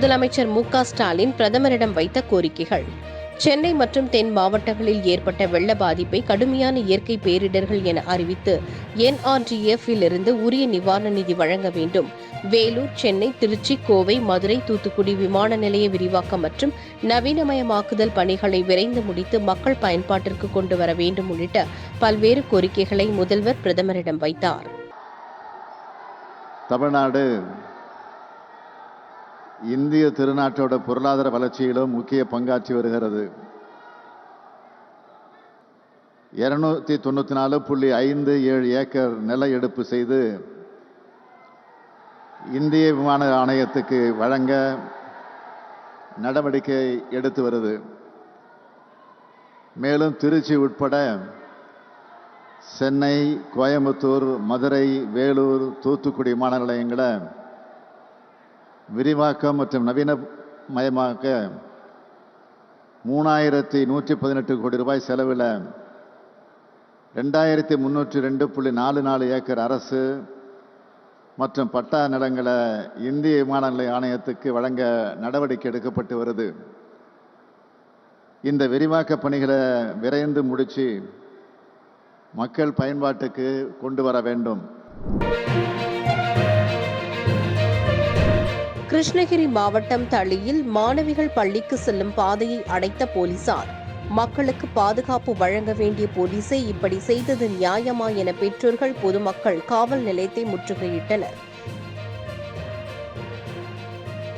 முதலமைச்சர் மு ஸ்டாலின் பிரதமரிடம் வைத்த கோரிக்கைகள். சென்னை மற்றும் தென் மாவட்டங்களில் ஏற்பட்ட வெள்ள பாதிப்பை கடுமையான இயற்கை பேரிடர்கள் என அறிவித்து என்ஆர்டிஎஃப் இருந்து உரிய நிவாரண நிதி வழங்க வேண்டும். வேலூர் சென்னை திருச்சி கோவை மதுரை தூத்துக்குடி விமான நிலைய விரிவாக்கம் மற்றும் நவீனமயமாக்குதல் பணிகளை விரைந்து முடித்து மக்கள் பயன்பாட்டிற்கு கொண்டு வர வேண்டும் உள்ளிட்ட பல்வேறு கோரிக்கைகளை முதல்வர் பிரதமரிடம் வைத்தார். தமிழ்நாடு இந்திய திருநாட்டோட பொருளாதார வளர்ச்சியிலும் முக்கிய பங்காற்றி வருகிறது. இருநூத்தி தொண்ணூத்தி நாலு புள்ளி ஐந்து ஏழு ஏக்கர் நில எடுப்பு செய்து இந்திய விமான ஆணையத்துக்கு வழங்க நடவடிக்கை எடுத்து வருது. மேலும் திருச்சி உட்பட சென்னை கோயம்புத்தூர் மதுரை வேலூர் தூத்துக்குடி விமான நிலையங்களை விரிவாக்கம் மற்றும் நவீனமயமாக்க மூணாயிரத்தி நூற்றி பதினெட்டு கோடி ரூபாய் செலவில் ரெண்டாயிரத்தி முந்நூற்றி ரெண்டு புள்ளி நாலு நாலு ஏக்கர் அரசு மற்றும் பட்டா நிலங்களை இந்திய விமான நிலைய ஆணையத்துக்கு வழங்க நடவடிக்கை எடுக்கப்பட்டு வருது. இந்த விரிவாக்க பணிகளை விரைந்து முடித்து மக்கள் பயன்பாட்டுக்கு கொண்டு வர வேண்டும். கிருஷ்ணகிரி மாவட்டம் தளியில் மாணவிகள் பள்ளிக்கு செல்லும் பாதையை அடைத்த போலீசார் மக்களுக்கு பாதுகாப்பு வழங்க வேண்டிய போலீசை இப்படி செய்தது நியாயமா என பெற்றோர்கள் பொதுமக்கள் காவல் நிலையத்தை முற்றுகையிட்டனர்.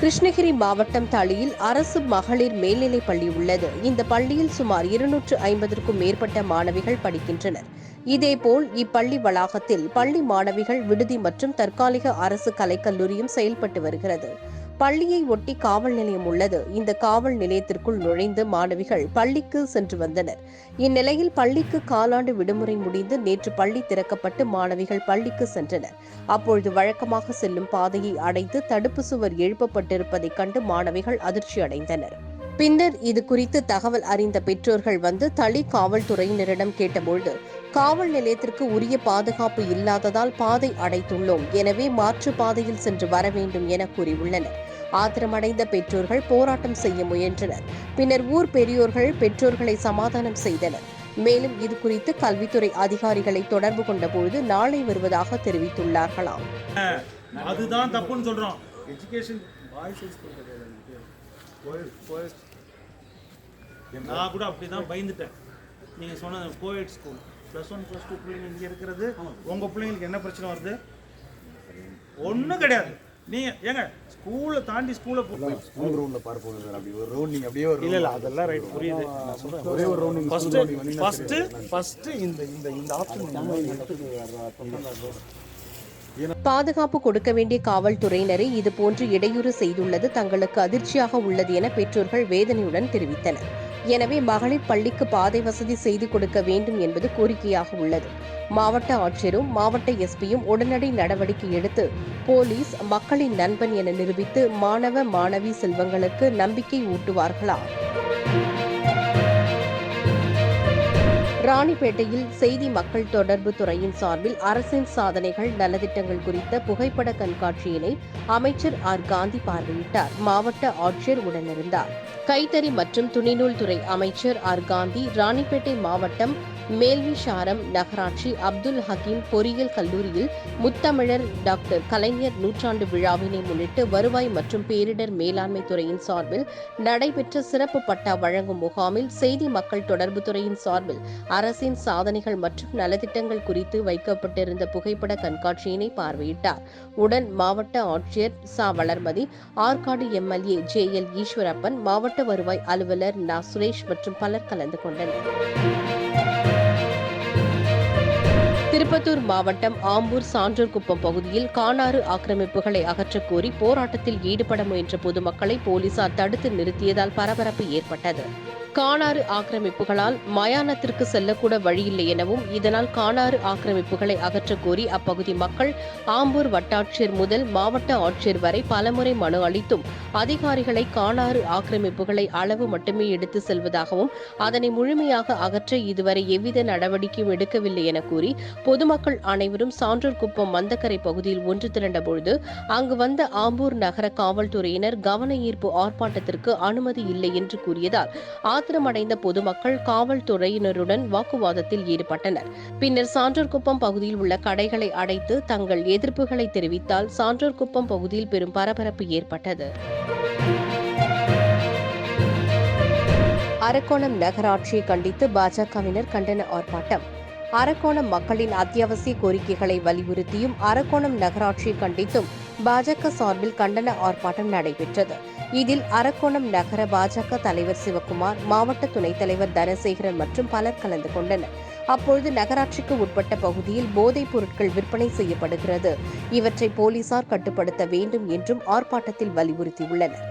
கிருஷ்ணகிரி மாவட்டம் தளியில் அரசு மகளிர் மேல்நிலைப் பள்ளி உள்ளது. இந்த பள்ளியில் சுமார் இருநூற்று ஐம்பதற்கும் மேற்பட்ட மாணவிகள் படிக்கின்றனர். இதேபோல் இப்பள்ளி வளாகத்தில் பள்ளி மாணவிகள் விடுதி மற்றும் தற்காலிக அரசு கலைக்கல்லூரியும் செயல்பட்டு வருகிறது. பள்ளியை ஒட்டி காவல் நிலையம் உள்ளது. இந்த காவல் நிலையத்திற்குள் நுழைந்து மாணவிகள் பள்ளிக்கு சென்று வந்தனர். இந்நிலையில் பள்ளிக்கு காலாண்டு விடுமுறை முடிந்து நேற்று பள்ளி திறக்கப்பட்டு மாணவிகள் பள்ளிக்கு சென்றனர். அப்பொழுது வழக்கமாக செல்லும் பாதையை அடைத்து தடுப்பு சுவர் எழுப்பப்பட்டிருப்பதைக் கண்டு மாணவிகள் அதிர்ச்சி அடைந்தனர் பின்னர் இது குறித்து தகவல் அறிந்த பெற்றோர்கள் வந்து தளி காவல்துறையினரிடம் கேட்டபொழுது காவல் நிலையத்திற்கு உரிய பாதுகாப்பு இல்லாததால் பாதை அடைத்துள்ளோம் எனவே மாற்று பாதையில் சென்று வர வேண்டும் என கூறியுள்ளனர். ஆத்திரமடைந்த பெற்றோர்கள் போராட்டம் செய்ய முயன்றனர். பின்னர் ஊர் பெரியோர்கள் பெற்றோர்களை சமாதானம் செய்தனர். மேலும் இது குறித்து கல்வித்துறை அதிகாரிகளை தொடர்பு கொண்டபொழுது நாளை வருவதாக தெரிவித்துள்ளார்களாம். அதுதான் தப்புன்னு சொல்றோம். எஜுகேஷன் நான் கூட அப்படிதான் பயந்துட்டேன். நீங்க சொன்ன co-ed school plus one plus two பிள்ளைங்க இங்கே இருக்கிறது. உங்க பிள்ளைங்களுக்கு என்ன பிரச்சனை வருது? ஒன்றும் கிடையாது. நீங்க ஏங்க ஸ்கூலை தாண்டி ஸ்கூலை ஸ்கூல் ரவுண்ட்ல பார்ப்போம் சார். அப்படி ஒரு ரவுண்ட் நீங்க அப்படியே ஒரு இல்ல இல்ல அதெல்லாம் ரைட் புரியுது. நான் சொல்றேன். ஒரே ஒரு ரவுண்ட் ஃபர்ஸ்ட் ஃபர்ஸ்ட் ஃபர்ஸ்ட் இந்த இந்த இந்த ஆப்ஷன் பாதுகாப்பு கொடுக்க வேண்டிய காவல்துறையினரை இதுபோன்று இடையூறு செய்துள்ளது தங்களுக்கு அதிர்ச்சியாக உள்ளது என பெற்றோர்கள் வேதனையுடன் தெரிவித்தனர். எனவே மகளிர் பள்ளிக்கு பாதை வசதி செய்து கொடுக்க வேண்டும் என்பது கோரிக்கையாக உள்ளது. மாவட்ட ஆட்சியரும் மாவட்ட எஸ்பியும் உடனடி நடவடிக்கை எடுத்து போலீஸ் மக்களின் நண்பன் என நிரூபித்து மாணவ மாணவி செல்வங்களுக்கு நம்பிக்கை ஊட்டுவார்களா? ராணிப்பேட்டையில் செய்தி மக்கள் தொடர்பு துறையின் சார்பில் அரசின் சாதனைகள் நலத்திட்டங்கள் குறித்த புகைப்பட கண்காட்சியினை அமைச்சர் ஆர். காந்தி பார்வையிட்டார். மாவட்ட ஆட்சியர் உடனிருந்தார். கைத்தறி மற்றும் துணிநூல் துறை அமைச்சர் ஆர். காந்தி ராணிப்பேட்டை மாவட்டம் மேல்விஷாரம் நகராட்சி அப்துல் ஹக்கீம் பொறியியல் கல்லூரியில் முத்தமிழர் டாக்டர் கலைஞர் நூற்றாண்டு விழாவினை முன்னிட்டு வருவாய் மற்றும் பேரிடர் மேலாண்மை துறையின் சார்பில் நடைபெற்ற சிறப்பு பட்டா வழங்கும் முகாமில் செய்தி மக்கள் தொடர்பு துறையின் சார்பில் அரசின் சாதனைகள் மற்றும் நலத்திட்டங்கள் குறித்து வைக்கப்பட்டிருந்த புகைப்பட கண்காட்சியினை பார்வையிட்டார். உடன் மாவட்ட ஆட்சியர் சா. Valarmathi Arcot MLA J. L. Eswarappan மாவட்ட வருவாய் அலுவலர் நா. சுரேஷ் மற்றும் பலர் கலந்து கொண்டனர். திருப்பத்தூர் மாவட்டம் ஆம்பூர் சான்றூர்குப்பம் பகுதியில் காணாறு ஆக்கிரமிப்புகளை அகற்றக் கோரி போராட்டத்தில் ஈடுபட முயன்ற பொதுமக்களை போலீசார் தடுத்து நிறுத்தியதால் பரபரப்பு ஏற்பட்டது. காணாறு ஆக்கிரமிப்புகளால் மயானத்திற்கு செல்லக்கூட வழியில்லை எனவும் இதனால் காணாறு ஆக்கிரமிப்புகளை அகற்றக் கோரி அப்பகுதி மக்கள் ஆம்பூர் வட்டாட்சியர் முதல் மாவட்ட ஆட்சியர் வரை பலமுறை மனு அளித்தும் அதிகாரிகளை காணாறு ஆக்கிரமிப்புகளை அளவு மட்டுமே எடுத்து செல்வதாகவும் அதனை முழுமையாக அகற்ற இதுவரை எவ்வித நடவடிக்கையும் எடுக்கவில்லை என கூறி பொதுமக்கள் அனைவரும் சான்றோர் குப்பம் மந்தக்கரை பகுதியில் ஒன்று திரண்டபொழுது அங்கு வந்த ஆம்பூர் நகர காவல்துறையினர் கவன ஈர்ப்பு ஆர்ப்பாட்டத்திற்கு அனுமதி இல்லை என்று கூறியதால் ஆத்திரமடைந்த பொதுமக்கள் காவல்துறையினருடன் வாக்குவாதத்தில் ஈடுபட்டனர். பின்னர் சான்றோர்குப்பம் பகுதியில் உள்ள கடைகளை அடைத்து தங்கள் எதிர்ப்புகளை தெரிவித்தால் சான்றோர்குப்பம் பகுதியில் பெரும் பரபரப்பு ஏற்பட்டது. அரக்கோணம் நகராட்சியை கண்டித்து பாஜகவினர் கண்டன ஆர்ப்பாட்டம். அரக்கோணம் மக்களின் அத்தியாவசிய கோரிக்கைகளை வலியுறுத்தியும் அரக்கோணம் நகராட்சியை கண்டித்தும் பாஜக சார்பில் கண்டன ஆர்ப்பாட்டம் நடைபெற்றது. இதில் அரக்கோணம் நகர பாஜக தலைவர் சிவக்குமார் மாவட்ட துணைத் தலைவர் தனசேகரன் மற்றும் பலர் கலந்து கொண்டனர். அப்பொழுது நகராட்சிக்கு உட்பட்ட பகுதியில் போதைப் பொருட்கள் விற்பனை செய்யப்படுகிறது. இவற்றை போலீசார் கட்டுப்படுத்த வேண்டும் என்றும் ஆர்ப்பாட்டத்தில் வலியுறுத்தியுள்ளனர்.